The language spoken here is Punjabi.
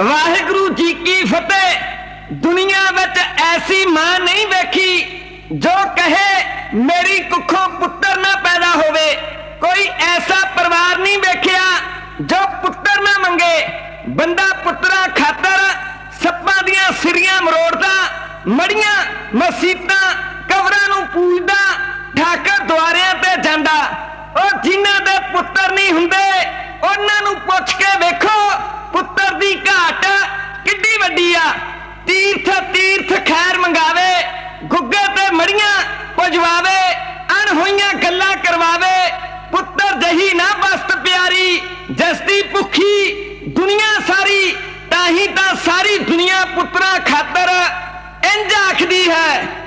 ਵਾਹਿਗੁਰੂ ਜੀ ਕੀ ਫਤਿਹ। ਦੁਨੀਆ ਵਿੱਚ ਐਸੀ ਮਾਂ ਨਹੀਂ ਵੇਖੀ ਜੋ ਕਹੇ, ਮੇਰੀ ਕੁੱਖੋਂ ਪੁੱਤਰ ਨਾ ਪੈਦਾ ਹੋਵੇ। ਕੋਈ ਐਸਾ ਪਰਿਵਾਰ ਨਹੀਂ ਵੇਖਿਆ ਜੋ ਪੁੱਤਰ ਨਾ ਮੰਗੇ। ਬੰਦਾ ਪੁੱਤਰਾਂ ਖਾਤਰ ਸੱਪਾਂ ਦੀਆਂ ਸਿਰੀਆਂ ਮਰੋੜਦਾ, ਮੜੀਆਂ ਮਸੀਤਾਂ ਕਬਰਾਂ ਨੂੰ ਪੂਜਦਾ, ਠਾਕਰ ਦੁਆਰਿਆਂ ਤੇ ਜਾਂਦਾ। ਉਹ ਜਿਨ੍ਹਾਂ ਦੇ ਪੁੱਤਰ ਨਹੀਂ ਹੁੰਦੇ, ਉਹਨਾਂ ਨੂੰ ਪੁੱਛ ਕੇ ਵੇਖੋ ਕਿੱਡੀ ਆ। ਤੀਰਥ ਤੀਰਥ ਖੈਰ ਮੰਗਾਵੇ, ਗੁੱਗੇ ਤੇ ਮੜੀਆਂ ਪੁਜਵਾਵੇ ਅਣ ਹੋਈਆਂ ਗੱਲਾਂ ਕਰਵਾਵੇ। ਪੁੱਤਰ ਜਹੀ ਨਾ ਬਸਤ ਪਿਆਰੀ, ਜਿਸ ਦੀ ਭੁੱਖੀ ਦੁਨੀਆ ਸਾਰੀ, ਤਾਂ ਹੀ ਤਾਂ ਸਾਰੀ ਦੁਨੀਆ ਪੁੱਤਰਾਂ ਖਾਤਰ ਇੰਜ ਆਖਦੀ ਹੈ